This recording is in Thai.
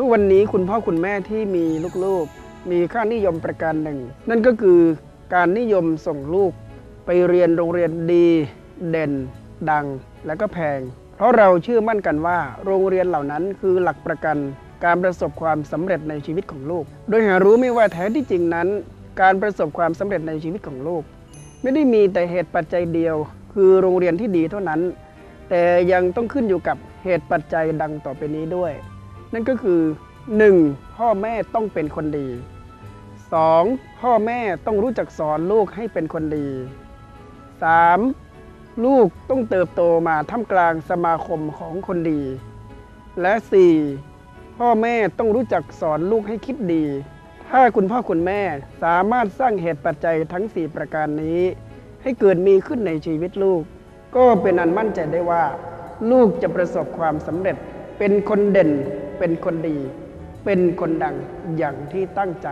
ทุกวันนี้คุณพ่อคุณแม่ที่มีลูกๆ มีค่านิยมประการหนึ่ง นั่นก็คือการนิยมส่งลูก ไปเรียนโรงเรียนดี เด่น ดัง และก็แพง เพราะเราเชื่อมั่นกันว่า โรงเรียนเหล่านั้นคือหลักประกัน การประสบความสำเร็จในชีวิตของลูก โดยหารู้ไม่ว่าแท้ที่จริงนั้น การประสบความสำเร็จในชีวิตของลูก ไม่ได้มีแต่เหตุปัจจัยเดียว คือโรงเรียนที่ดีเท่านั้น แต่ยังต้องขึ้นอยู่กับเหตุปัจจัยดังต่อไปนี้ด้วย นั่นก็คือ 1. พ่อแม่ต้องเป็นคนดี 2. พ่อแม่ต้องรู้จักสอนลูกให้เป็นคนดี 3. ลูกต้องเติบโตมาท่ามกลางสมาคมของคนดี และ 4. พ่อแม่ต้องรู้จักสอนลูกให้คิดดี ถ้าคุณพ่อคุณแม่สามารถสร้างเหตุปัจจัยทั้ง 4 ประการนี้ ให้เกิดมีขึ้นในชีวิตลูก ก็เป็นอันมั่นใจได้ว่า ลูกจะประสบความสำเร็จเป็นคนเด่น เป็นคนดี เป็นคนดังอย่างที่ตั้งใจ